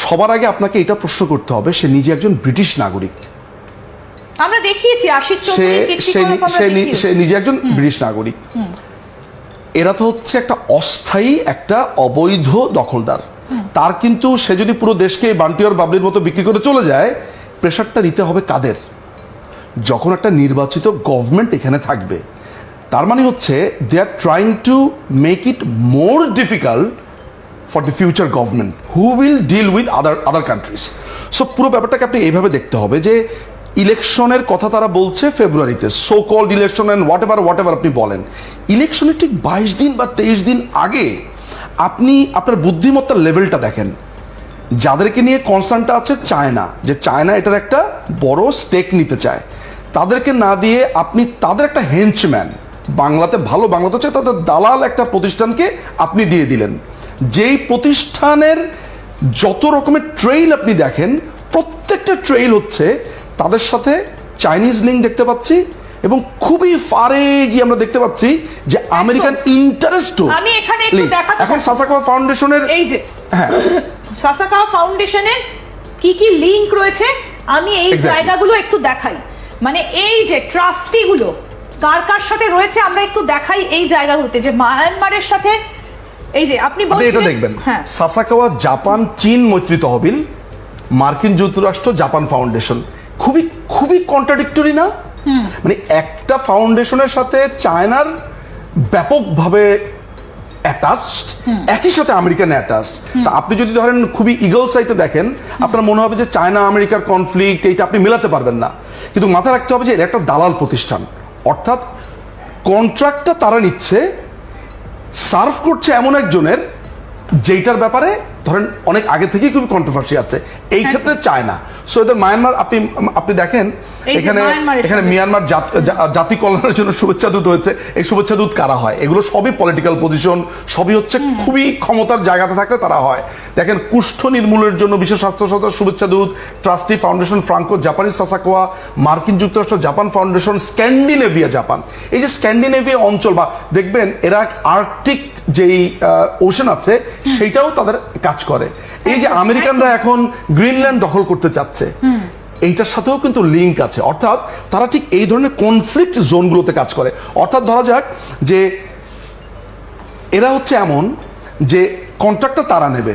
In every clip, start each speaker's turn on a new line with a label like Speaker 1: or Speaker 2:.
Speaker 1: সবার আগে আপনাকে এটা প্রশ্ন করতে হবে সে নিজে একজন ব্রিটিশ নাগরিক।
Speaker 2: আমরা দেখিয়েছি আশিক।
Speaker 1: সে নিজে একজন ব্রিটিশ নাগরিক। এরা তো হচ্ছে একটা অস্থায়ী একটা অবৈধ দখলদার। তার কিন্তু সে যদি পুরো দেশকে বান্টিওর বাবলির মতো বিক্রি করে চলে যায় প্রেশারটা নিতে হবে কাদের? যখন একটা নির্বাচিত গভর্নমেন্ট এখানে থাকবে তার মানে হচ্ছে they are trying to make it more difficult for the future government who will deal with other other countries so পুরো ব্যাপারটাকে আপনি এইভাবে দেখতে হবে যে, ইলেকশনের কথা তারা বলছে ফেব্রুয়ারিতে so called election and whatever whatever আপনি বলেন, ইলেকশনের ঠিক বাইশ দিন বা তেইশ দিন আগে আপনি, আপনার বুদ্ধিমত্তার লেভেলটা দেখেন। যাদেরকে নিয়ে কনসার্নটা আছে চায়না, যে চায়না এটার একটা বড় স্টেক নিতে চায়। তাদেরকে না দিয়ে আপনি তাদের একটা হেঞ্চম্যান বাংলাতে, ভালো বাংলাতে হচ্ছে তাদের দালাল একটা প্রতিষ্ঠানকে আপনি দিয়ে দিলেন। যেই প্রতিষ্ঠানের যত রকমের ট্রেইল আপনি দেখেন প্রত্যেকটা ট্রেইল হচ্ছে তাদের সাথে চাইনিজ লিঙ্ক দেখতে পাচ্ছি এবং খুবই ফারে গিয়ে আমরা দেখতে পাচ্ছি যে আমেরিকান ইন্টারেস্টও
Speaker 2: আমি এখানে একটু দেখাতে
Speaker 1: এখন। সাসাকাওয়া ফাউন্ডেশনের
Speaker 2: এই যে।
Speaker 1: হ্যাঁ।
Speaker 2: সাসাকা ফাউন্ডেশনের কি কি লিংক রয়েছে আমি এই জায়গাগুলো একটু দেখাই। মানে এই যে ট্রাস্টি গুলো কার কার সাথে রয়েছে আমরা একটু দেখাই এই জায়গাগুলোতে যে মায়ানমারের সাথে এই যে আপনি
Speaker 1: এটা দেখবেন।
Speaker 2: হ্যাঁ।
Speaker 1: সাসাকাওয়া জাপান চীন মৈত্রী তহবিল মার্কিন যুক্তরাষ্ট্র জাপান ফাউন্ডেশন। খুবই খুবই কন্ট্রাডিক্টরি না? মানে একটা ফাউন্ডেশনের সাথে চায়নার ব্যাপকভাবে অ্যাটাচড একই সাথে আমেরিকান অ্যাটাচ তা আপনি যদি ধরেন খুবই ইগল সাইতে দেখেন আপনার মনে হবে যে চায়না আমেরিকার কনফ্লিক্ট এইটা আপনি মেলাতে পারবেন না। কিন্তু মাথায় রাখতে হবে যে এটা একটা দালাল প্রতিষ্ঠান। অর্থাৎ কন্ট্রাক্টটা তারা নিচ্ছে সার্ভ করছে এমন একজনের যেইটার ব্যাপারে ধরেন অনেক আগে থেকেই খুবই কন্ট্রোভার্সি আছে। এই ক্ষেত্রে চায় না সো এদের মায়ানমার আপনি আপনি দেখেন এখানে এখানে মিয়ানমার জাতি কল্যাণের জন্য শুভেচ্ছা দূত হয়েছে। এই শুভেচ্ছা দূত কারা হয়? এগুলো সবই পলিটিক্যাল পজিশন সবই হচ্ছে খুবই ক্ষমতার জায়গাতে থাকলে তারা হয়। দেখেন কুষ্ঠ নির্মূলের জন্য বিশ্ব স্বাস্থ্য সংস্থার শুভেচ্ছা দূত trustee foundation Franco Japanese Sasakawa মার্কিন যুক্তরাষ্ট্র জাপান ফাউন্ডেশন স্ক্যান্ডিনেভিয়া জাপান এই যে স্ক্যান্ডিনেভিয়া অঞ্চল বা দেখবেন এরা আর্কটিক যেই ওশন আছে সেইটাও তাদের কাজ করে। এই যে আমেরিকানরা এখন গ্রিনল্যান্ড দখল করতে চাচ্ছে এইটার সাথেও কিন্তু লিঙ্ক আছে। অর্থাৎ তারা ঠিক এই ধরনের কনফ্লিক্ট জোনগুলোতে কাজ করে। অর্থাৎ ধরা যাক যে এরা হচ্ছে এমন যে কন্ট্রাক্টটা তারা নেবে।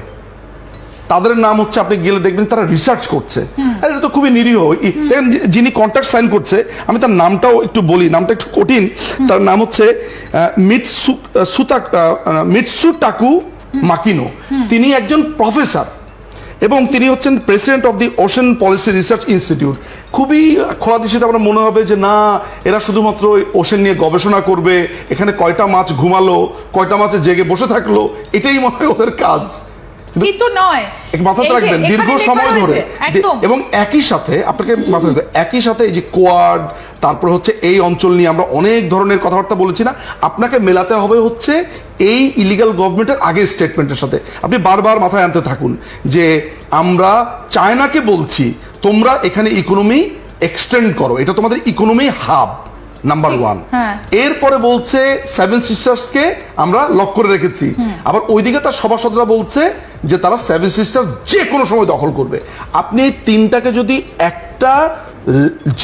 Speaker 1: তাদের নাম হচ্ছে, আপনি গেলে দেখবেন তারা রিসার্চ করছে। আর, এটা তো খুবই নিরীহ। যিনি কন্ট্রাক্ট সাইন করছে, আমি তার নামটাও একটু বলি, নামটা একটু কঠিন। তার নাম হচ্ছে মিটসু টাকু মাকিনো। তিনি একজন প্রফেসর এবং তিনি হচ্ছেন president of the ocean policy research institute খুবই খোলা দৃষ্টিতে আমরা মনে হবে যে, না, এরা শুধুমাত্র ওশেন নিয়ে গবেষণা করবে, এখানে কয়টা মাছ ঘুমালো, কয়টা মাছে জেগে বসে থাকল, এটাই মনে হয় ওদের কাজ।
Speaker 2: কিন্তু নয়।
Speaker 1: মাথাতে রাখবেন দীর্ঘ সময় ধরে এবং একই সাথে আপনাকে মাথায় একই সাথে এই যে কোয়াড তারপর হচ্ছে এই অঞ্চল নিয়ে আমরা অনেক ধরনের কথাবার্তা বলেছি না আপনাকে মেলাতে হবে হচ্ছে এই ইলিগাল গভর্নমেন্টের আগের স্টেটমেন্টের সাথে। আপনি বারবার মাথায় আনতে থাকুন যে আমরা চায়নাকে বলছি তোমরা এখানে ইকোনমি এক্সটেন্ড করো এটা তোমাদের ইকোনমি হাব নাম্বার ওয়ান
Speaker 2: হ্যাঁ।
Speaker 1: এরপরে বলছে সেভেন সিস্টার্সকে আমরা লক করে রেখেছি। আবার ওইদিকে তার সভাসদরা বলছে যে তারা সেভেন সিস্টার যে কোনো সময় দখল করবে। আপনি এই তিনটাকে যদি একটা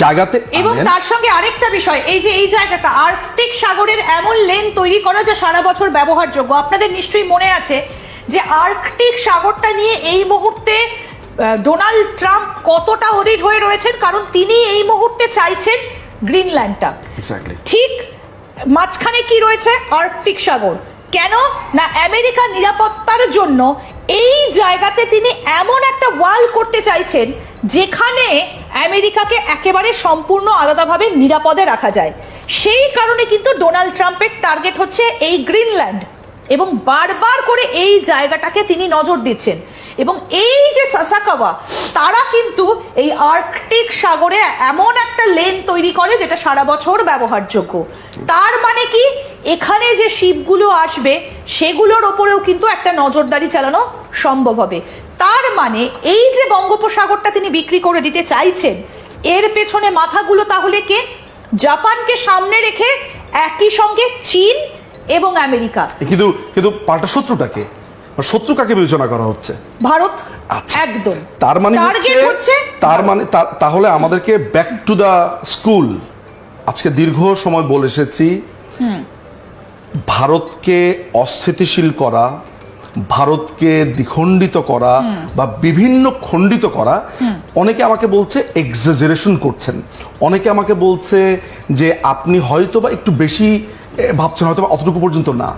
Speaker 1: জায়গাতে
Speaker 2: এবং তার সঙ্গে আরেকটা বিষয় এই যে এই জায়গাটা আর্কটিক সাগরের এমন লেন তৈরি করা যা সারা বছর ব্যবহারযোগ্য। আপনাদের নিশ্চয়ই মনে আছে যে আর্কটিক সাগরটা নিয়ে এই মুহূর্তে ডোনাল্ড ট্রাম্প কতটা অরিড হয়ে রয়েছেন? কারণ তিনি এই মুহূর্তে চাইছেন গ্রিনল্যান্ডটা ঠিক মাঝখানে কি রয়েছে? আর্কটিক সাগর। কেন? না আমেরিকার নিরাপত্তার জন্য এই জায়গাতে তিনি এমন একটা ওয়াল করতে চাইছেন যেখানে আমেরিকাকে একেবারে সম্পূর্ণ আলাদাভাবে নিরাপদে রাখা যায়। সেই কারণে কিন্তু ডোনাল্ড ট্রাম্পের টার্গেট হচ্ছে এই গ্রিনল্যান্ড। এবং বারবার করে এই জায়গাটাকে তিনি নজর দিচ্ছেন। এবং এই যে সাসাকাওয়া, তারা কিন্তু এই আর্কটিক সাগরে এমন একটা লেন তৈরি করে যেটা সারা বছর ব্যবহারযোগ্য। তার মানে কি? এখানে যে শিপগুলো আসবে, সেগুলোর ওপরেও কিন্তু একটা নজরদারি চালানো সম্ভব হবে। তার মানে এই যে বঙ্গোপসাগরটা তিনি বিক্রি করে দিতে চাইছেন, এর পেছনে মাথাগুলো তাহলে কে? জাপানকে সামনে রেখে একই সঙ্গে চীন এবং আমেরিকা।
Speaker 1: কিন্তু কিন্তু পাল্টা শত্রুটাকে শত্রু কাকে বিবেচনা করা হচ্ছে?
Speaker 2: ভারত
Speaker 1: আচ্ছা।
Speaker 2: একদম।
Speaker 1: তার মানে
Speaker 2: হচ্ছে
Speaker 1: তার মানে তাহলে আমাদেরকে ব্যাক টু দা স্কুল আজকে দীর্ঘ সময় বলে এসেছি। ভারতকে অস্থিতিশীল করা ভারতকে দ্বিখণ্ডিত করা বা বিভিন্ন খণ্ডিত করা অনেকে আমাকে বলছে এক্সাজারেশন করছেন। অনেকে আমাকে বলছে যে আপনি হয়তো বা একটু বেশি ভাবছেন হয়তো বা অতটুকু পর্যন্ত না।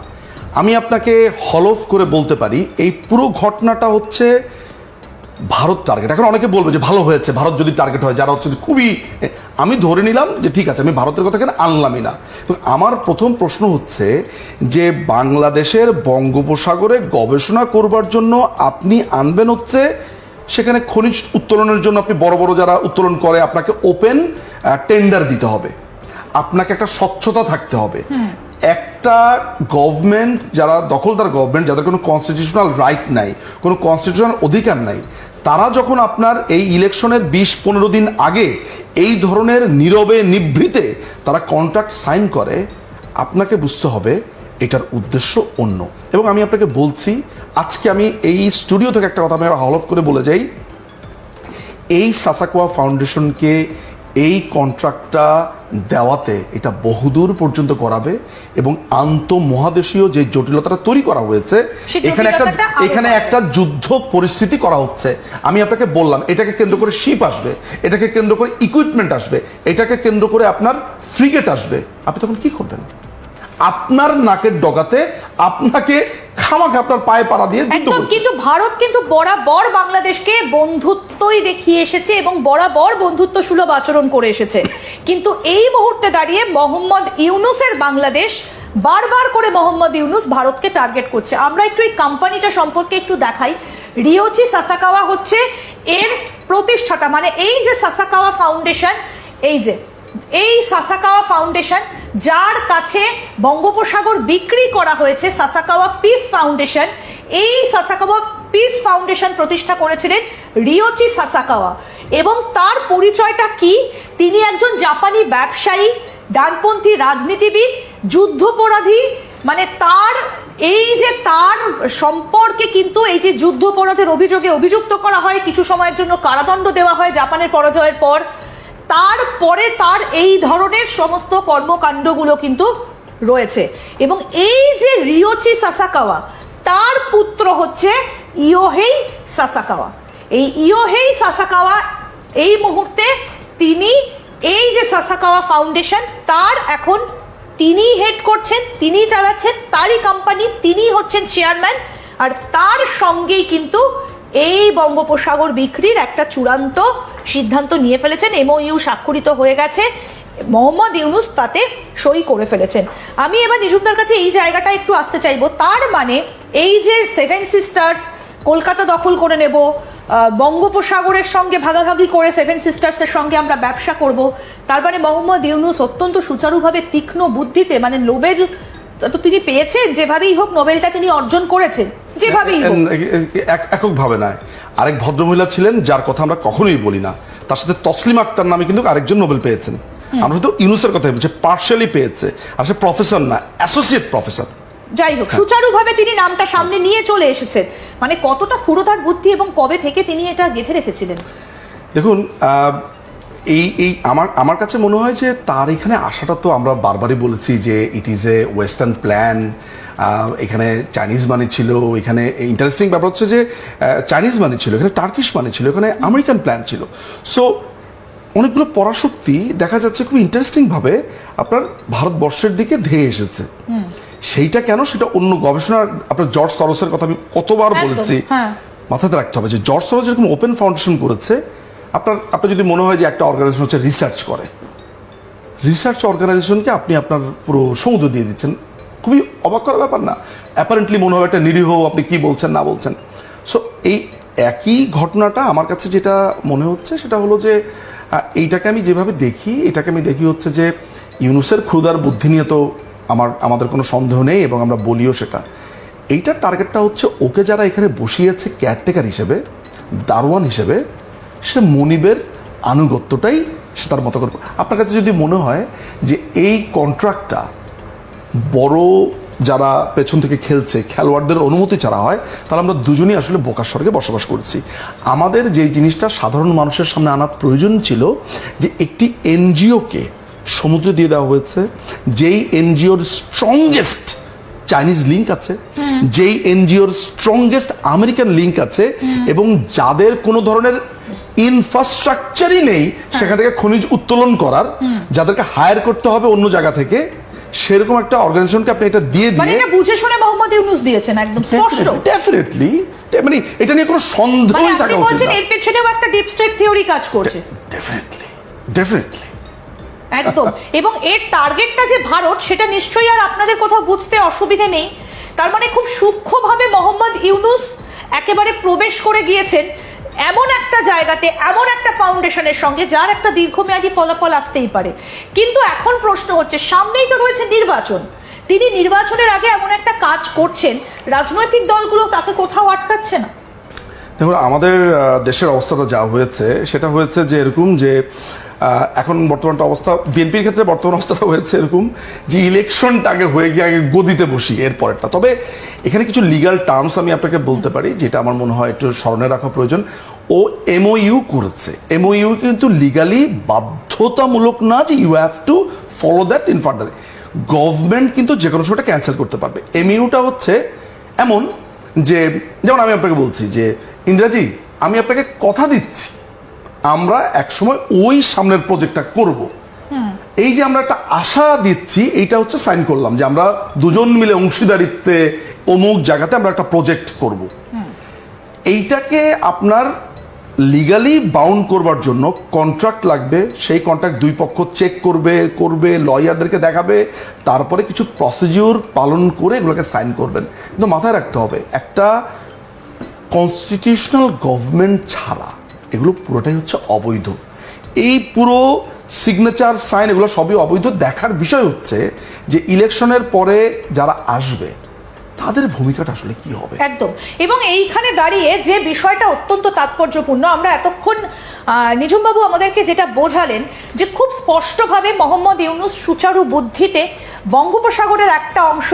Speaker 1: আমি আপনাকে হলফ করে বলতে পারি এই পুরো ঘটনাটা হচ্ছে ভারত টার্গেট এখন অনেকে বলবে যে ভালো হয়েছে ভারত যদি টার্গেট হয় যারা হচ্ছে খুবই আমি ধরে নিলাম যে ঠিক আছে আমি ভারতের কথা কেন আনলামই না। তো আমার প্রথম প্রশ্ন হচ্ছে যে বাংলাদেশের বঙ্গোপসাগরে গবেষণা করবার জন্য আপনি আনবেন হচ্ছে সেখানে খনিজ উত্তোলনের জন্য আপনি বড় বড় যারা উত্তোলন করে আপনাকে ওপেন টেন্ডার দিতে হবে। আপনাকে একটা স্বচ্ছতা থাকতে হবে। একটা গভর্নমেন্ট যারা দখলদার গভর্নমেন্ট যাদের কোনো কনস্টিটিউশনাল রাইট নাই, কোনো কনস্টিটিউশনাল অধিকার নাই, তারা যখন আপনার এই ইলেকশনের বিশ পনেরো দিন আগে এই ধরনের নীরবে নিভৃতে তারা কন্ট্রাক্ট সাইন করে, আপনাকে বুঝতে হবে এটার উদ্দেশ্য অন্য। এবং আমি আপনাকে বলছি, আজকে আমি এই স্টুডিও থেকে একটা কথা আমি হলফ করে বলে যাই। এই সাসাকোয়া ফাউন্ডেশনকে এই কন্ট্রাক্টটা দেওয়াতে এটা বহুদূর পর্যন্ত করাবে এবং আন্তঃমহাদেশীয় যে জটিলতাটা তৈরি করা হয়েছে এখানে একটা এখানে একটা যুদ্ধ পরিস্থিতি করা হচ্ছে। আমি আপনাকে বললাম এটাকে কেন্দ্র করে শিপ আসবে এটাকে কেন্দ্র করে ইকুইপমেন্ট আসবে এটাকে কেন্দ্র করে আপনার ফ্রিগেট আসবে। আপনি তখন কি করবেন? আপনার নাকের ডগাতে আপনাকে খামাকে আপনার পায়ে পাড়া দিয়ে।
Speaker 2: কিন্তু ভারত কিন্তু বরাবর বাংলাদেশকে বন্ধুত্বই দেখিয়ে এসেছে এবং বরাবর বন্ধুত্ব সুলভ আচরণ করে এসেছে। কিন্তু এই মুহূর্তে দাঁড়িয়ে মোহাম্মদ ইউনুসের বাংলাদেশ বারবার করে মোহাম্মদ ইউনুস ভারতকে টার্গেট করছে। আমরা একটু এই কোম্পানিটা সম্পর্কে একটু দেখাই। রিওচি সাসাকাওয়া হচ্ছে এর প্রতিষ্ঠাতা। মানে এই যে সাসাকাওয়া ফাউন্ডেশন এই যে, এই সাসাকাওয়া ফাউন্ডেশন যার কাছে বঙ্গোপসাগর বিক্রি করা হয়েছে সাসাকাওয়া পিস ফাউন্ডেশন এই সাসাকাওয়া পিস ফাউন্ডেশন প্রতিষ্ঠা করেছিলেন রিওচি সাসাকাওয়া। এবং তার পরিচয়টা কি? তিনি একজন জাপানি ব্যবসায়ী, ডানপন্থী রাজনীতিবিদ, যুদ্ধপরাধী মানে তার এই যে তার সম্পর্কে কিন্তু এই যে যুদ্ধপরাধের অভিযোগে অভিযুক্ত করা হয়, কিছু সময়ের জন্য কারাদণ্ড দেওয়া হয় জাপানের পরাজয়ের পর, তারপরে তার এই ধরনের সমস্ত কর্মকাণ্ডগুলো কিন্তু রয়েছে। এবং এই যে রিওচি সাসাকাওয়া, তার পুত্র হচ্ছে ইয়োহেই সাসাকাওয়া। এই ইয়োহেই সাসাকাওয়া, এই মুহূর্তে তিনি এই যে সাসাকাওয়া ফাউন্ডেশন, তার এখন তিনি হেড করছেন তিনি চালাচ্ছেন, তারই কোম্পানি তিনি হচ্ছেন চেয়ারম্যান আর তার সঙ্গেই কিন্তু এই বঙ্গোপসাগর বিক্রির একটা চূড়ান্ত সিদ্ধান্ত নিয়ে ফেলেছেন এমওইউ স্বাক্ষরিত হয়ে গেছে, মোহাম্মদ ইউনুস তাতে সই করে ফেলেছেন। আমি এবার নিজুমদার কাছে এই জায়গাটা একটু আসতে চাইব, তার মানে এই যে সেভেন সিস্টার্স, কলকাতা দখল করে নেব বঙ্গোপসাগরের সঙ্গে ভাগাভাগি করে সেভেন সিস্টার্সের সঙ্গে আমরা ব্যবসা করব। তার মানে মোহাম্মদ ইউনুস অত্যন্ত সুচারুভাবে তীক্ষ্ণ বুদ্ধিতে মানে নোবেল তো তিনি পেয়েছেন যেভাবেই হোক নোবেলটা তিনি অর্জন করেছেন যেভাবেই
Speaker 1: এককভাবে নয়। আরেক ভদ্রমহিলা ছিলেন যার কথা আমরা কখনোই বলি না। তার সাথে তসলিম আক্তার নামে কিন্তু আরেকজন নোবেল পেয়েছেন। আমরা তো ইউনুসের কথা বলছি পার্শিয়ালি পেয়েছে আর সে প্রফেসর না অ্যাসোসিয়েট প্রফেসর
Speaker 2: যাই হোক সুচারুভাবে তিনি নামটা সামনে নিয়ে চলে এসেছেন। মানে কতটা পুরো তার বুদ্ধি এবং কবে থেকে তিনি এটা গেঁথে রেখেছিলেন?
Speaker 1: দেখুন এই এই আমার আমার কাছে মনে হয় যে তার এখানে আসাটা তো আমরা বারবারই বলেছি যে it is a western plan এখানে চাইনিজ মানি ছিল এখানে ইন্টারেস্টিং ব্যাপার হচ্ছে যে চাইনিজ মানি ছিল এখানে টার্কিশ মানি ছিল এখানে আমেরিকান প্ল্যান ছিল। সো অনেকগুলো পরাশক্তি দেখা যাচ্ছে খুব ইন্টারেস্টিংভাবে আপনার ভারতবর্ষের দিকে ধেয়ে এসেছে। সেইটা কেন? সেটা অন্য গবেষণার আপনার জর্জ সরসের কথা আমি কতবার বলেছি।
Speaker 2: হ্যাঁ।
Speaker 1: মাথাতে রাখতে হবে যে জর্জ সরোজ যেরকম ওপেন ফাউন্ডেশন করেছে আপনার আপনার যদি মনে হয় যে একটা অর্গানাইজেশন হচ্ছে রিসার্চ করে রিসার্চ অর্গানাইজেশনকে আপনি আপনার পুরো সমুদ্র দিয়ে দিচ্ছেন। খুবই অবাক করার ব্যাপার না। অ্যাপারেন্টলি মনে হয় একটা নিরীহ আপনি কি বলছেন না বলছেন। সো এই একই ঘটনাটা আমার কাছে যেটা মনে হচ্ছে সেটা হলো যে এইটাকে আমি যেভাবে দেখি এটাকে আমি দেখি হচ্ছে যে ইউনুসের ক্ষুদার বুদ্ধি নিয়ে তো আমার, আমাদের কোনো সন্দেহ নেই এবং আমরা বলিও সেটা। এইটার টার্গেটটা হচ্ছে ওকে যারা এখানে বসিয়েছে কেয়ারটেকার হিসেবে, দারোয়ান হিসেবে, সে মনিবের আনুগত্যটাই সে তার মতো করে আপনার কাছে যদি মনে হয় যে এই কন্ট্রাক্টটা বড় যারা পেছন থেকে খেলছে, খেলোয়াড়দের অনুমতি ছাড়া হয়, তাহলে আমরা দুজনই আসলে বোকার স্বর্গে বসবাস করছি। আমাদের যে জিনিসটা সাধারণ মানুষের সামনে আনা প্রয়োজন ছিল যে একটি এনজিওকে সমুদ্রে দিয়ে দেওয়া হয়েছে। যেই এনজিওর স্ট্রংগেস্ট চাইনিজ লিঙ্ক আছে যেই এনজিওর স্ট্রংগেস্ট আমেরিকান লিঙ্ক আছে এবং যাদের কোনো ধরনের ইনফ্রাস্ট্রাকচারই নেই সেখান থেকে খনিজ উত্তোলন করার যাদেরকে হায়ার করতে হবে অন্য জায়গা থেকে সেরকম একটা অর্গানাইজেশনকে আপনি এটা দিয়ে
Speaker 2: মানে
Speaker 1: দিয়ে
Speaker 2: এটা বুঝে শুনে মোহাম্মদ ইউনুস দিয়েছেন একদম স্পষ্ট।
Speaker 1: ডেফিনেটলি মানে এটা নিয়ে কোনো
Speaker 2: মানে
Speaker 1: সন্দেহই থাকা উচিত না।
Speaker 2: আপনি বলছেন এর পেছনেও একটা ডিপ স্টেট থিওরি কাজ করছে।
Speaker 1: ডেফিনেটলি ডেফিনেটলি
Speaker 2: একদম। এবং এর টার্গেটটা যে ভারত, সেটা নিশ্চয়ই আর আপনাদের কোথাও বুঝতে অসুবিধে নেই। তার মানে খুব সূক্ষ্মভাবে মোহাম্মদ ইউনুস একেবারে প্রবেশ করে গিয়েছেন এমন একটা জায়গাতে, এমন একটা ফাউন্ডেশনের সঙ্গে, যার একটা দীর্ঘমেয়াদী ফলাফল আসতেই পারে। কিন্তু এখন প্রশ্ন হচ্ছে, সামনেই তো রয়েছে নির্বাচন। তিনি নির্বাচনের আগে এমন একটা কাজ করছেন, রাজনৈতিক দলগুলো তাকে কোথাও আটকাচ্ছে না।
Speaker 1: দেখুন, আমাদের দেশের অবস্থাটা যা হয়েছে, সেটা হয়েছে যে এরকম যে এখন বর্তমানটা অবস্থা, বিএনপির ক্ষেত্রে বর্তমান অবস্থাটা হয়েছে এরকম যে ইলেকশনটা আগে হয়ে গিয়ে আগে গদিতে বসি এর পরেরটা তবে এখানে কিছু লিগাল টার্মস আমি আপনাকে বলতে পারি, যেটা আমার মনে হয় একটু স্মরণে রাখা প্রয়োজন। ও এমওইউ করেছে। এমওইউ কিন্তু লিগালি বাধ্যতামূলক না যে you have to follow that in further government কিন্তু যে কোনো সময়টা ক্যান্সেল করতে পারবে। এমইউটা হচ্ছে এমন যে, যেমন আমি আপনাকে বলছি যে, ইন্দিরাজি, আমি আপনাকে কথা দিচ্ছি। আমরা একসময় ওই সামনের প্রজেক্টটা করব। এই যে আমরা একটা আশা দিচ্ছি এইটা হচ্ছে সাইন করলাম যে আমরা দুজন মিলে অংশীদারিত্বে অমুক জায়গাতে আমরা একটা প্রজেক্ট করব। এইটাকে আপনার লিগালি বাউন্ড করবার জন্য কন্ট্রাক্ট লাগবে সেই কন্ট্রাক্ট দুই পক্ষ চেক করবে করবে লয়ারদেরকে দেখাবে তারপরে কিছু প্রসিডিউর পালন করে এগুলোকে সাইন করবেন। কিন্তু মাথায় রাখতে হবে একটা কনস্টিটিউশনাল গভর্নমেন্ট ছাড়া এগুলো পুরোটাই হচ্ছে অবৈধ। এই পুরো সিগনেচার সাইন এগুলো সবই অবৈধ। দেখার বিষয় হচ্ছে যে ইলেকশনের পরে যারা আসবে, তাদের ভূমিকাটা আসলে কি হবে?
Speaker 2: একদম। এবং এইখানে দাঁড়িয়ে যে বিষয়টা অত্যন্ত তাৎপর্যপূর্ণ, আমরা এতক্ষণ নিঝুমবাবু আমাদেরকে যেটা বোঝালেন যে খুব স্পষ্টভাবে মোহাম্মদ ইউনুস সুচারু বুদ্ধিতে বঙ্গোপসাগরের একটা অংশ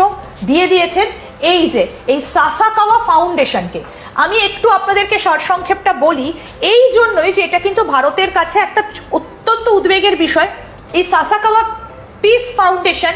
Speaker 2: দিয়ে দিয়েছেন, এই যে, এই সাসাকাওয়া ফাউন্ডেশনকে আমি একটু আপনাদেরকে সারসংক্ষেপটা বলি। এই জন্যই যে এটা কিন্তু ভারতের কাছে একটা অত্যন্ত উদ্বেগের বিষয়। এই সাসাকাওয়া পিস ফাউন্ডেশন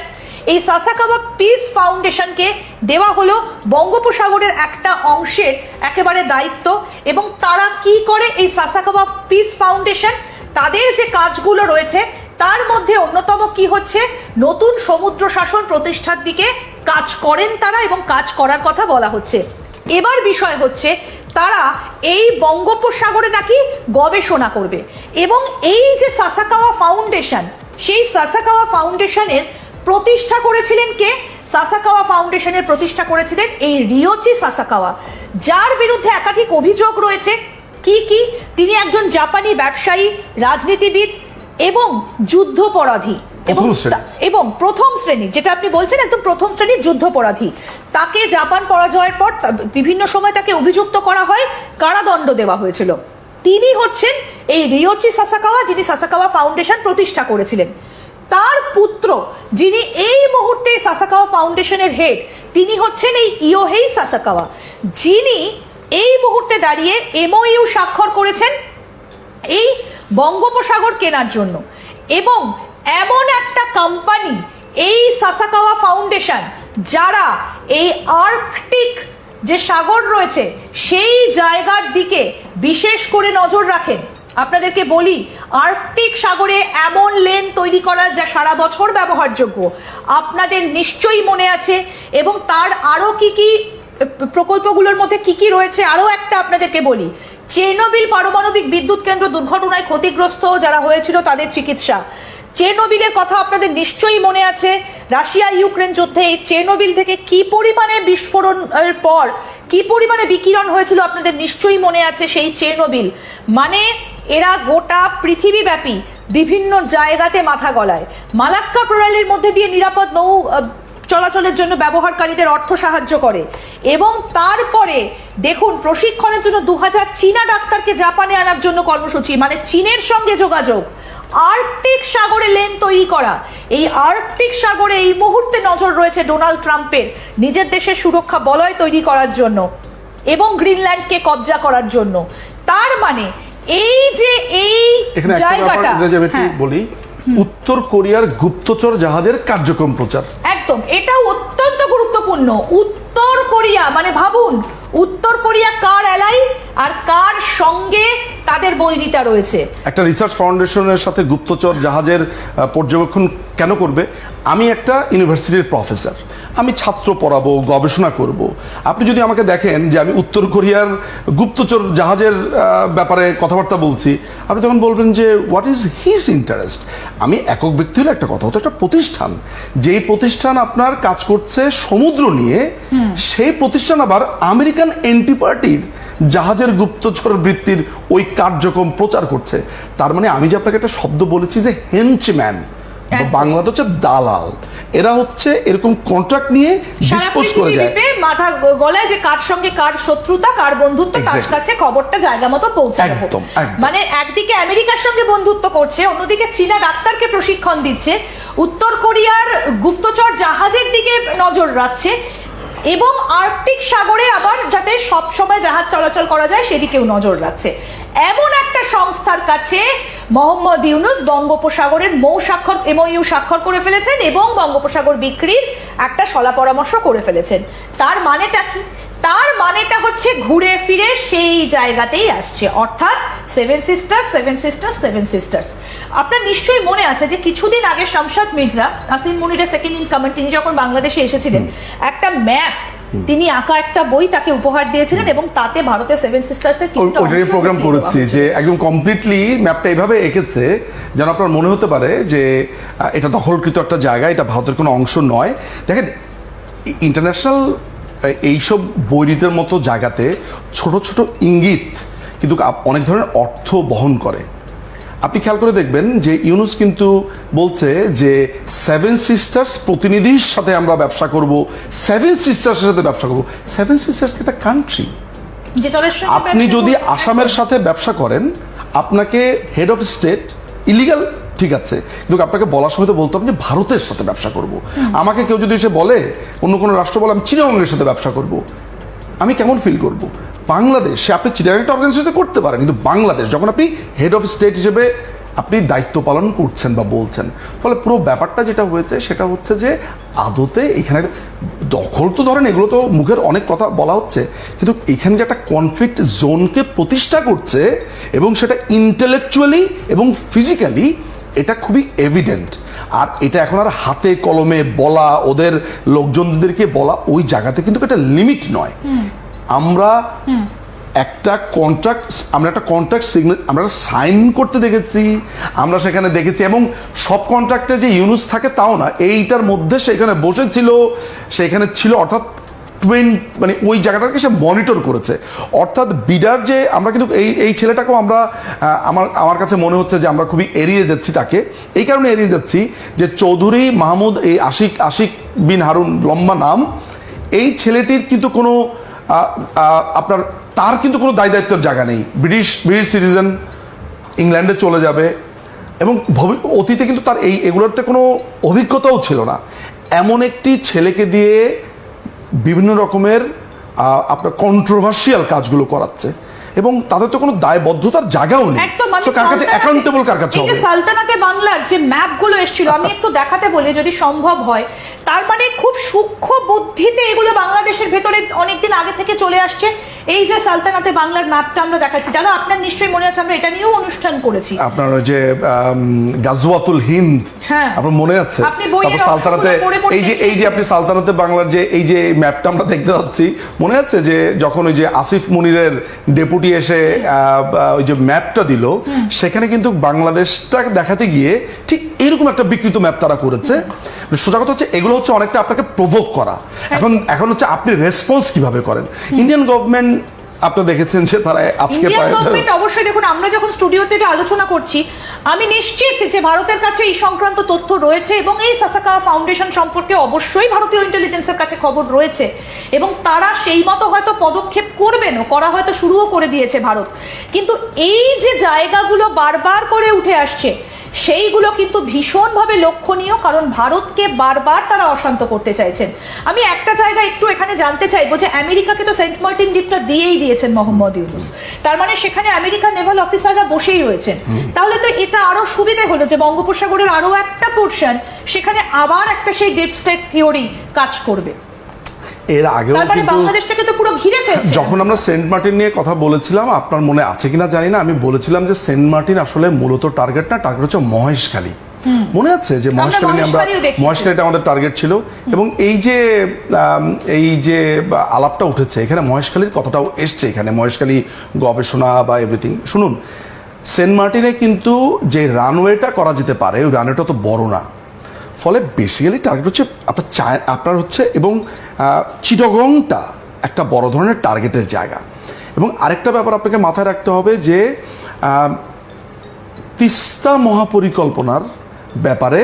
Speaker 2: এই সাসাকাওয়া পিস ফাউন্ডেশনকে দেওয়া হলো বঙ্গোপসাগরের একটা অংশের একেবারে দায়িত্ব এবং তারা কি করে এই সাসাকাওয়া পিস ফাউন্ডেশন তাদের যে কাজগুলো রয়েছে, তার মধ্যে অন্যতম কি হচ্ছে? নতুন সমুদ্র শাসন প্রতিষ্ঠার দিকে কাজ করেন তারা এবং কাজ করার কথা বলা হচ্ছে। এবার বিষয় হচ্ছে, তারা এই বঙ্গোপসাগরে নাকি গবেষণা করবে। এবং এই যে সাসাকাওয়া ফাউন্ডেশন, সেই সাসাকাওয়া ফাউন্ডেশনের প্রতিষ্ঠা করেছিলেন কে? সাসাকাওয়া ফাউন্ডেশনের প্রতিষ্ঠা করেছিলেন এই রিওচি সাসাকাওয়া। যার বিরুদ্ধে একাধিক অভিযোগ রয়েছে, কি কি? তিনি একজন জাপানি ব্যবসায়ী, রাজনীতিবিদ এবং যুদ্ধপরাধী। এবং
Speaker 1: প্রথম শ্রেণির
Speaker 2: যেটা আপনি বলছেন একদম প্রথম শ্রেণির যুদ্ধপরাধী। তাকে জাপান পরাজয়ের পর বিভিন্ন সময় তাকে অভিযুক্ত করা হয় কারাদণ্ড দেওয়া হয়েছিল। তিনি হচ্ছেন এই রিওচি সাসাকাওয়া যিনি সাসাকাওয়া ফাউন্ডেশন প্রতিষ্ঠা করেছিলেন। তার পুত্র যিনি এই মুহূর্তে সাসাকাওয়া ফাউন্ডেশনের হেড তিনি হচ্ছেন এই ইয়োহেই সাসাকাওয়া যিনি এই মুহূর্তে দাঁড়িয়ে এমওইউ স্বাক্ষর করেছেন এই বঙ্গোপসাগর কেনার জন্য। এবং এমন একটা কোম্পানি এই সাসাকাওয়া ফাউন্ডেশন যারা এই আর্কটিক যে সাগর রয়েছে, সেই জায়গার দিকে বিশেষ করে নজর রাখেন। আপনাদেরকে বলি আর্কটিক সাগরে এমন লেন তৈরি করা যা সারা বছর ব্যবহারযোগ্য, আপনাদের নিশ্চয়ই মনে আছে এবং তার আরও কি কি প্রকল্পগুলোর মধ্যে কি কি রয়েছে আরও একটা আপনাদেরকে বলি। চেরনোবিল পারমাণবিক বিদ্যুৎ কেন্দ্র দুর্ঘটনায় ক্ষতিগ্রস্ত যারা হয়েছিল তাদের চিকিৎসা। চেরনোবিলের কথা আপনাদের নিশ্চয়ই মনে আছে। রাশিয়া ইউক্রেন যুদ্ধে এই চেরনোবিল থেকে কি পরিমাণে বিস্ফোরণের পর, কি পরিমাণে বিকিরণ হয়েছিল আপনাদের নিশ্চয়ই মনে আছে সেই চেরনোবিল? মানে এরা গোটা পৃথিবীব্যাপী বিভিন্ন জায়গাতে মাথা গলায়। মালাক্কা প্রণালীর মধ্যে দিয়ে নিরাপদ নৌ চলাচলের জন্য ব্যবহারকারীদের অর্থ সাহায্য করে। এবং তারপরে দেখুন, প্রশিক্ষণের জন্য দু হাজার চীনা ডাক্তারকে জাপানে আনার জন্য কর্মসূচি মানে চীনের সঙ্গে যোগাযোগ। আর্কটিক সাগরে লেন তৈরি করা। এই আর্কটিক সাগরে এই মুহূর্তে নজর রয়েছে ডোনাল্ড ট্রাম্পের নিজের দেশের সুরক্ষা বলয় তৈরি করার জন্য এবং গ্রিনল্যান্ডকে কবজা করার জন্য। তার মানে এই যে এই জায়গাটা হ্যাঁ,
Speaker 1: বলি উত্তর কোরিয়ার গুপ্তচর জাহাজের কার্যক্রম প্রচার।
Speaker 2: একদম এটাও অত্যন্ত গুরুত্বপূর্ণ। উত্তর কোরিয়া মানে ভাবুন উত্তর কোরিয়া কার এলাই আর তাদের বৈরিতা রয়েছে।
Speaker 1: একটা রিসার্চ ফাউন্ডেশনের সাথে গুপ্তচর জাহাজের পর্যবেক্ষণ কেন করবে? আমি একটা ইউনিভার্সিটির প্রফেসর আমি ছাত্র পড়াবো গবেষণা করব। আপনি যদি আমাকে দেখেন যে আমি উত্তর কোরিয়ার গুপ্তচর জাহাজের ব্যাপারে কথাবার্তা বলছি আপনি তখন বলবেন যে হোয়াট ইজ হিজ ইন্টারেস্ট আমি একক ব্যক্তি হলে একটা কথা হতো একটা প্রতিষ্ঠান। যেই প্রতিষ্ঠান আপনার কাজ করছে সমুদ্র নিয়ে সেই প্রতিষ্ঠান আবার আমেরিকান এন্টি পার্টির জাহাজের গুপ্তচর বৃত্তির ওই কার্যক্রম প্রচার করছে তার মানে আমি যে আপনাকে একটা শব্দ বলেছি যে হেঞ্চম্যান
Speaker 2: একদম।
Speaker 1: বাংলাতে হচ্ছে দালাল এরা হচ্ছে এরকম কন্ট্রাক্ট নিয়ে ডিসপোজ করে যায়
Speaker 2: মাথা গলায় যে কার সঙ্গে কার শত্রুতা কার বন্ধুত্ব তার কাছে খবরটা জায়গা মতো পৌঁছে যাবে।
Speaker 1: একদম, একদম।
Speaker 2: মানে একদিকে আমেরিকার সঙ্গে বন্ধুত্ব করছে অন্যদিকে চীনা ডাক্তারকে প্রশিক্ষণ দিচ্ছে উত্তর কোরিয়ার গুপ্তচর জাহাজের দিকে নজর রাখছে এবং আর্কটিক সাগরে আবার যাতে সবসময় জাহাজ চলাচল করা যায়, সেদিকেও নজর রাখছে। এমন একটা সংস্থার কাছে মোহাম্মদ ইউনুস বঙ্গোপসাগরের মৌ স্বাক্ষর, এমওইউ স্বাক্ষর করে ফেলেছেন এবং বঙ্গোপসাগর বিক্রির একটা সলা পরামর্শ করে ফেলেছেন। তার মানেটা কি? তার মানেটা হচ্ছে ঘুরে ফিরে সেই জায়গাতেই আসছে। অর্থাৎ seven sisters seven sisters seven sisters আপনার নিশ্চয়ই মনে আছে যে কিছুদিন আগে শামশাদ মির্জা আসিম মুনিরের সেকেন্ড ইন কমান্ড তিনি যখন বাংলাদেশে এসেছিলেন একটা ম্যাপ তিনি আঁকা একটা বই তাকে উপহার দিয়েছিলেন এবং তাতে ভারতের সেভেন সিস্টার্সের কিছুটা
Speaker 1: ওইটাই
Speaker 2: অংশ
Speaker 1: প্রোগ্রাম করেছি যে একদম কমপ্লিটলি ম্যাপটা এইভাবে এঁকেছে যেন আপনার মনে হতে পারে যে এটা দখলকৃত একটা জায়গা এটা ভারতের কোনো অংশ নয়। দেখেন ইন্টারন্যাশনাল এইসব বৈরিতের মতো জায়গাতে ছোট ছোট ইঙ্গিত কিন্তু অনেক ধরনের অর্থ বহন করে। আপনি খেয়াল করে দেখবেন যে ইউনুস কিন্তু বলছে যে সেভেন সিস্টার্স প্রতিনিধির সাথে আমরা ব্যবসা করব সেভেন সিস্টার্সের সাথে ব্যবসা করব। সেভেন সিস্টার্স একটা কান্ট্রি আপনি যদি আসামের সাথে ব্যবসা করেন আপনাকে হেড অফ স্টেট ইলিগাল ঠিক আছে। কিন্তু আপনাকে বলার সময় তো বলতাম যে ভারতের সাথে ব্যবসা করব। আমাকে কেউ যদি এসে বলে অন্য কোনো রাষ্ট্র বলে আমি চিনাঙ্গের সাথে ব্যবসা করব। আমি কেমন ফিল করব? বাংলাদেশ সে আপনি চিটাগাং একটা অর্গানাইজেশন করতে পারেন কিন্তু বাংলাদেশ যখন আপনি হেড অফ স্টেট হিসেবে আপনি দায়িত্ব পালন করছেন বা বলছেন ফলে পুরো ব্যাপারটা যেটা হয়েছে সেটা হচ্ছে যে আদতে এখানে দখল তো ধরেন এগুলো তো মুখের অনেক কথা বলা হচ্ছে কিন্তু এখানে যে একটা কনফ্লিক্ট জোনকে প্রতিষ্ঠা করছে এবং সেটা ইন্টেলেকচুয়ালি এবং ফিজিক্যালি এটা খুবই এভিডেন্ট আর এটা এখন আর হাতে কলমে বলা ওদের লোকজনদেরকে বলা ওই জায়গাতে কিন্তু একটা লিমিট নয়। আমরা একটা কন্ট্রাক্ট আমরা একটা কন্ট্রাক্ট সিগনেচার আমরা সাইন করতে দেখেছি আমরা সেখানে দেখেছি এবং সব কন্ট্রাক্টে যে ইউনুস থাকে তাও না এইটার মধ্যে সেখানে বসেছিল সেখানে ছিল অর্থাৎ টুয়েন মানে ওই জায়গাটাকে সে মনিটর করেছে। অর্থাৎ বিডার যে আমরা কিন্তু এই এই ছেলেটাকেও আমরা আমার আমার কাছে মনে হচ্ছে যে আমরা খুবই এড়িয়ে যাচ্ছি তাকে। এই কারণে এড়িয়ে যাচ্ছি যে চৌধুরী, মাহমুদ, এই আশিক আশিক বিন হারুন, লম্বা নাম, এই ছেলেটির কিন্তু কোনো আপনার, তার কিন্তু কোনো দায় দায়িত্বের জায়গা নেই। ব্রিটিশ ব্রিটিশ সিটিজেন ইংল্যান্ডে চলে যাবে এবং অতীতে কিন্তু তার এই, এগুলোতে কোনো অভিজ্ঞতাও ছিল না। এমন একটি ছেলেকে দিয়ে বিভিন্ন রকমের আপনার কন্ট্রোভার্সিয়াল কাজগুলো করাচ্ছে। এবং তাদের তো কোনো দায়বদ্ধতার জায়গাও নেই।
Speaker 2: একদম আমি
Speaker 1: কার কাছে অ্যাকাউন্টেবল কার কাছে
Speaker 2: এই যে সালতানাতে বাংলার যে ম্যাপগুলো এসেছিল আমি একটু দেখাতে বলি যদি সম্ভব হয়। তার মানে খুব সূক্ষ্ম বুদ্ধিতে এগুলো বাংলাদেশের ভেতরে অনেকদিন আগে থেকে চলে আসছে। এই যে সালতানাতে বাংলার ম্যাপটা আমরা দেখাচ্ছি দাদা আপনার নিশ্চয়ই মনে আছে আমরা এটা নিয়েও অনুষ্ঠান করেছি।
Speaker 1: আপনার ওই যে গাজওয়াতুল হিন্দ
Speaker 2: হ্যাঁ।
Speaker 1: আপনার মনে আছে?
Speaker 2: আপনি
Speaker 1: তারপর সালতানাতে এই যে এই যে আপনি সালতানাতে বাংলার যে এই যে ম্যাপটা আমরা দেখতে পাচ্ছি মনে আছে যে যখন ওই যে আসিফ মুনিরের ডেপুটি এসে আহ, ওই যে ম্যাপটা দিল সেখানে কিন্তু বাংলাদেশটা দেখাতে গিয়ে ঠিক এরকম একটা বিকৃত ম্যাপ তারা করেছে। মানে সোজা কথা হচ্ছে এগুলো হচ্ছে অনেকটা আপনাকে প্রভোগ করা। এখন এখন হচ্ছে আপনি রেসপন্স কীভাবে করেন? ইন্ডিয়ান গভর্নমেন্ট আপনি দেখেছেন যে তারা আজকে প্রায়
Speaker 2: অবশ্যই দেখুন আমরা যখন স্টুডিওতে এটা আলোচনা করছি আমি নিশ্চিত যে ভারতের কাছে এই সংক্রান্ত তথ্য রয়েছে এবং এই সাসাকা ফাউন্ডেশন সম্পর্কে অবশ্যই ভারতীয় ইন্টেলিজেন্সের কাছে খবর রয়েছে। এবং তারা সেই মতো হয়তো পদক্ষেপ করবেনও করা হয়তো শুরুও করে দিয়েছে ভারত। কিন্তু এই যে জায়গাগুলো বারবার করে উঠে আসছে সেইগুলো কিন্তু ভীষণভাবে লক্ষণীয়, কারণ ভারতকে বারবার তারা অশান্ত করতে চাইছেন। আমি একটা জায়গা একটু এখানে জানতে চাইব যে আমেরিকাকে তো সেন্ট মার্টিন দ্বীপটা দিয়েই দিয়েছেন মোহাম্মদ ইউনুস। তার মানে সেখানে আমেরিকার নেভাল অফিসাররা বসেই রয়েছেন। তাহলে তো এটা আরও সুবিধে হলো যে বঙ্গোপসাগরের আরও একটা পোর্শন, সেখানে আবার একটা সেই ডিপ স্টেট থিওরি কাজ করবে।
Speaker 1: এর আগেও কিন্তু
Speaker 2: বাংলাদেশটাকে তো পুরো ঘিরে ফেলছে।
Speaker 1: যখন আমরা সেন্ট মার্টিন নিয়ে কথা বলেছিলাম আপনার মনে আছে কিনা জানি না আমি বলেছিলাম যে সেন্ট মার্টিন আসলে মূলত টার্গেট না টার্গেট হচ্ছে মহেশখালী। মনে আছে যে মহেশখালী নিয়ে আমরা মহেশখালীটা আমাদের টার্গেট ছিল। এবং এই যে এই যে আলাপটা উঠেছে এখানে মহেশখালীর কথাটাও এসছে এখানে মহেশখালী গবেষণা বা এভরিথিং শুনুন সেন্ট মার্টিনে কিন্তু যে রানওয়েটা করা যেতে পারে ওই রানওয়েটা তো বড় না। ফলে বেসিক্যালি টার্গেট হচ্ছে আপনার চায় আপনার হচ্ছে এবং চিটগংটা একটা বড় ধরনের টার্গেটের জায়গা। এবং আরেকটা ব্যাপার আপনাকে মাথায় রাখতে হবে যে তিস্তা মহাপরিকল্পনার ব্যাপারে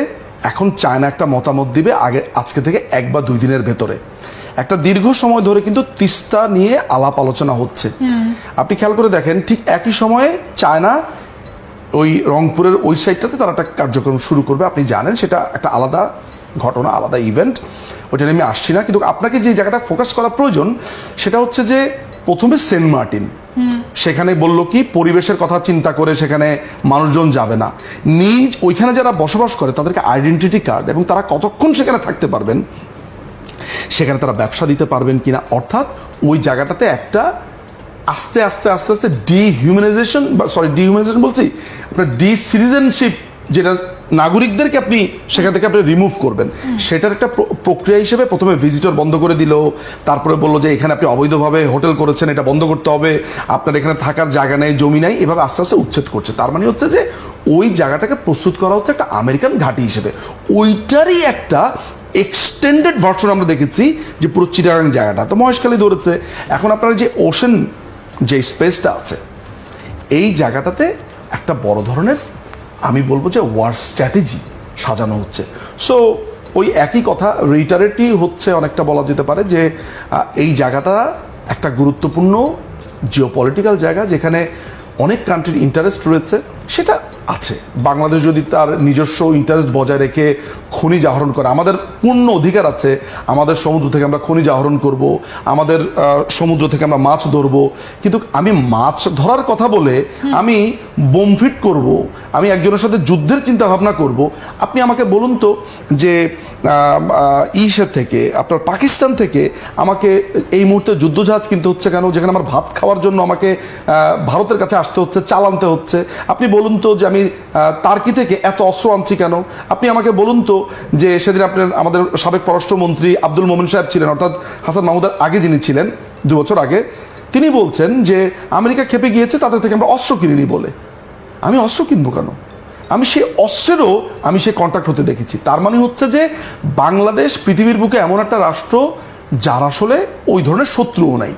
Speaker 1: এখন চায়না একটা মতামত দিবে আগে আজকে থেকে এক বা দুই দিনের ভেতরে। একটা দীর্ঘ সময় ধরে কিন্তু তিস্তা নিয়ে আলাপ আলোচনা হচ্ছে। আপনি খেয়াল করে দেখেন ঠিক একই সময়ে চায়না ওই রংপুরের ওই সাইডটাতে তারা একটা কার্যক্রম শুরু করবে আপনি জানেন সেটা একটা আলাদা ঘটনা আলাদা ইভেন্ট ওটা নিয়ে আমি আসছি না। কিন্তু আপনাকে যে জায়গাটা ফোকাস করা প্রয়োজন সেটা হচ্ছে যে প্রথমে সেন্ট মার্টিন। সেখানে বলল কি পরিবেশের কথা চিন্তা করে সেখানে মানুষজন যাবে না। নিজ ওইখানে যারা বসবাস করে তাদেরকে আইডেন্টিটি কার্ড এবং তারা কতক্ষণ সেখানে থাকতে পারবেন সেখানে তারা ব্যবসা দিতে পারবেন কিনা অর্থাৎ ওই জায়গাটাতে একটা আস্তে আস্তে আস্তে আস্তে ডিহিউম্যানাইজেশন বা সরি ডিহিউম্যানাইজেশন বলছি, আপনার ডি সিটিজেনশিপ যেটা নাগরিকদেরকে আপনি, সেখান থেকে আপনি রিমুভ করবেন। সেটার একটা প্রক্রিয়া হিসেবে প্রথমে ভিজিটর বন্ধ করে দিল, তারপরে বলল যে এখানে আপনি অবৈধভাবে হোটেল করেছেন, এটা বন্ধ করতে হবে, আপনার এখানে থাকার জায়গা নেই, জমি নাই, এভাবে আস্তে আস্তে উচ্ছেদ করছে। তার মানে হচ্ছে যে ওই জায়গাটাকে প্রস্তুত করা হচ্ছে একটা আমেরিকান ঘাঁটি হিসেবে। ওইটারই একটা এক্সটেন্ডেড ভার্সন আমরা দেখেছি যে পুরো চিটাগাং জায়গাটা। তো মহেশখালী ধরেছে। এখন আপনার যে ওশেন যে স্পেসটা আছে, এই জায়গাটাতে একটা বড় ধরনের, আমি বলব যে ওয়ার স্ট্র্যাটেজি সাজানো হচ্ছে। সো ওই একই কথা রিটারেটি হচ্ছে অনেকটা বলা যেতে পারে যে এই জায়গাটা একটা গুরুত্বপূর্ণ জিওপলিটিক্যাল জায়গা যেখানে অনেক কান্ট্রির ইন্টারেস্ট রয়েছে। সেটা আছে। বাংলাদেশ যদি তার নিজস্ব ইন্টারেস্ট বজায় রেখে খনিজ আহরণ করে আমাদের পূর্ণ অধিকার আছে আমাদের সমুদ্র থেকে আমরা খনিজ আহরণ করব আমাদের সমুদ্র থেকে আমরা মাছ ধরবো কিন্তু আমি মাছ ধরার কথা বলে আমি বোমফিট করব আমি একজনের সাথে যুদ্ধের চিন্তা ভাবনা করব। আপনি আমাকে বলুন তো যে ইসের থেকে আপনার পাকিস্তান থেকে আমাকে এই মুহূর্তে যুদ্ধজাহাজ কিনতে হচ্ছে কেন? যেখানে আমার ভাত খাওয়ার জন্য আমাকে ভারতের কাছে আসতে হচ্ছে চালানতে হচ্ছে। আপনি বলুন তো যে আমি তার্কি থেকে এত অস্ত্র আনছি কেন? আপনি আমাকে বলুন তো যে সেদিন আপনার, আমাদের সাবেক পররাষ্ট্রমন্ত্রী আব্দুল মোমিন সাহেব ছিলেন, অর্থাৎ হাসান মাহমুদের আগে যিনি ছিলেন, দু বছর আগে, তিনি বলছেন যে আমেরিকা খেপে গিয়েছে, তাদের থেকে আমরা অস্ত্র কিনিনি বলে। আমি অস্ত্র কিনবো কেন? আমি সেই অস্ত্রেরও আমি সে কন্ট্যাক্ট হতে দেখেছি। তার মানে হচ্ছে যে বাংলাদেশ পৃথিবীর বুকে এমন একটা রাষ্ট্র যার আসলে ওই ধরনের শত্রুও নাই।